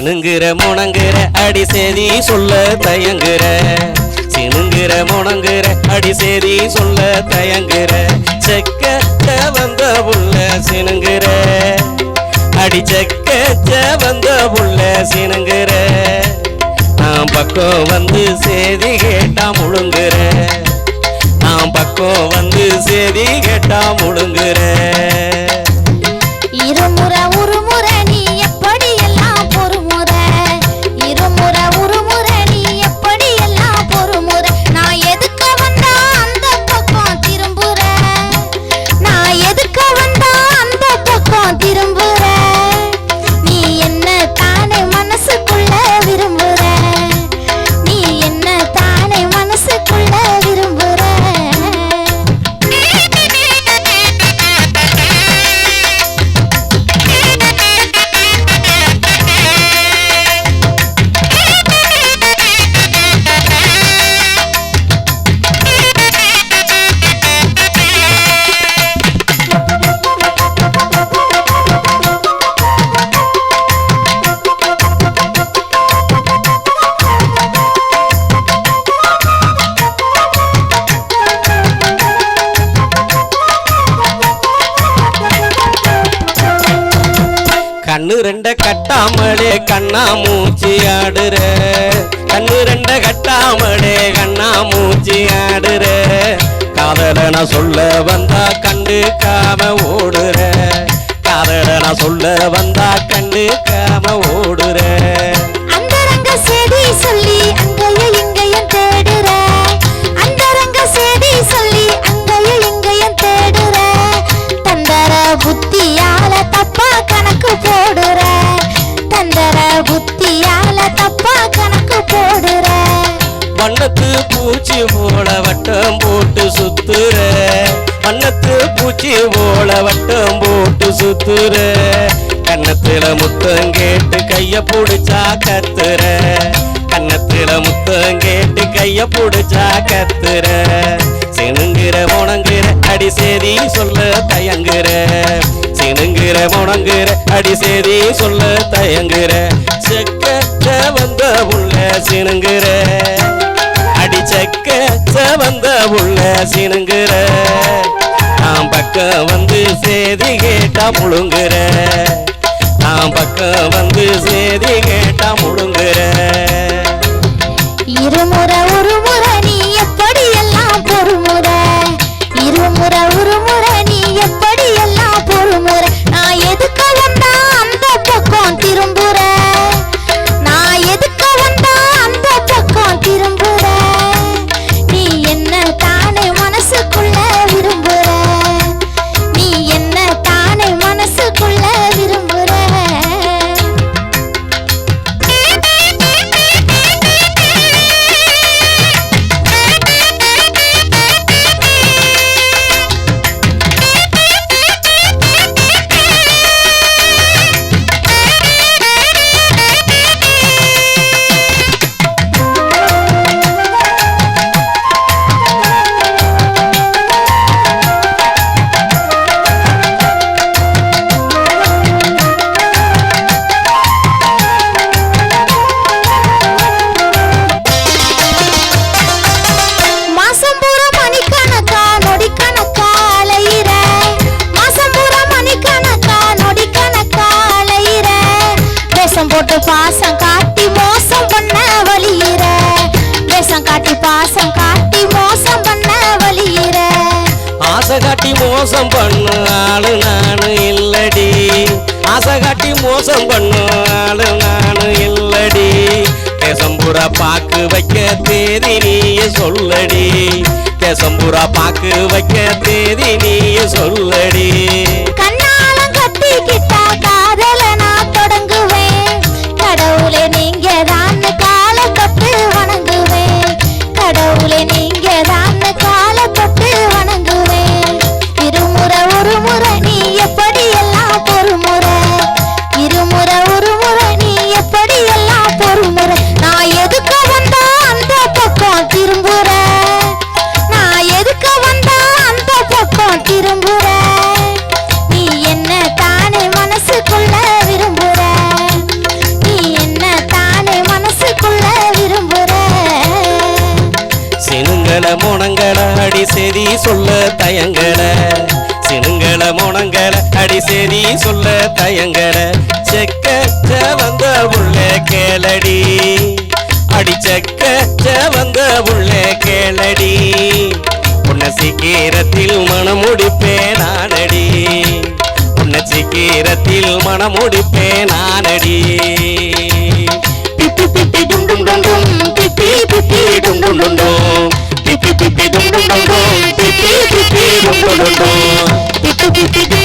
சினுங்குற முணங்குற அடி சேதி சொல்ல தயங்குற. சினுங்குற முணங்குற அடி சேதி சொல்ல தயங்குற. செக்க வந்த புள்ள சினுங்குற. அடி செக்க வந்த புள்ள சினுங்குற. நான் பக்கம் வந்து சேதி கேட்டா முழுங்குற. நான் பக்கம் வந்து சேதி கேட்டா முழுங்குற. ரெண்ட கட்டாமலே கண்ணா மூச்சி ஆடுற. கண்ணு ரெண்ட கட்டாமலே கண்ணா மூச்சி ஆடுற. காதல சொல்ல வந்தா கண்டுக்காம ஓடுற. காதல சொல்ல வந்தா கண்டுக்காம ஓடுற பூச்சி போல வட்டம் போட்டு சுத்துற. வண்ணத்து பூச்சி போல வட்டம் போட்டு சுத்துற. கன்னத்துல முத்தம் கேட்டு கைய புடிச்சா கத்துற. கன்னத்துல முத்தம் கேட்டு கைய புடிச்சா கத்துற. சிணுங்கிற முணங்குற அடி சேதி சொல்ல தயங்குற. சிணுங்கிற முணங்குற அடி சேதி சொல்ல தயங்குற. செக்க வந்த உள்ள சினுங்குற. உள்ள சினுங்குற. நான் பக்கம் வந்து சேதி கேட்டா முழுங்குற. நான் பக்கம் வந்து சேதி கேட்டா முழுங்குற. மோசம் பண்ணு ஆளு நானு இல்லடி. ஆசை காட்டி மோசம் பண்ணு ஆளு நானு இல்லடி. தேசம்புரா பாக்கு வைக்க தேதி நீயே சொல்லடி. தேசம்புரா பாக்கு வைக்க தேதி நீயே சொல்லடி. சரி சொல்ல தயங்கற செக்க வந்த உள்ள கேளடி. அடி செக்க வந்த உள்ள கேளடி. உன்னை சீக்கிரத்தில் மனமுடிப்பே நானடி. உன்னை சீக்கிரத்தில் மனமுடிப்பே நானடி. பிப்பி பிப்பி டும் டும் டும் டும். பிப்பி பிப்பி டும் டும் டும் டும். பிப்பி பிப்பி டும் டும் டும். டும் பிப்பி பிப்பி டும் டும் டும் டும்.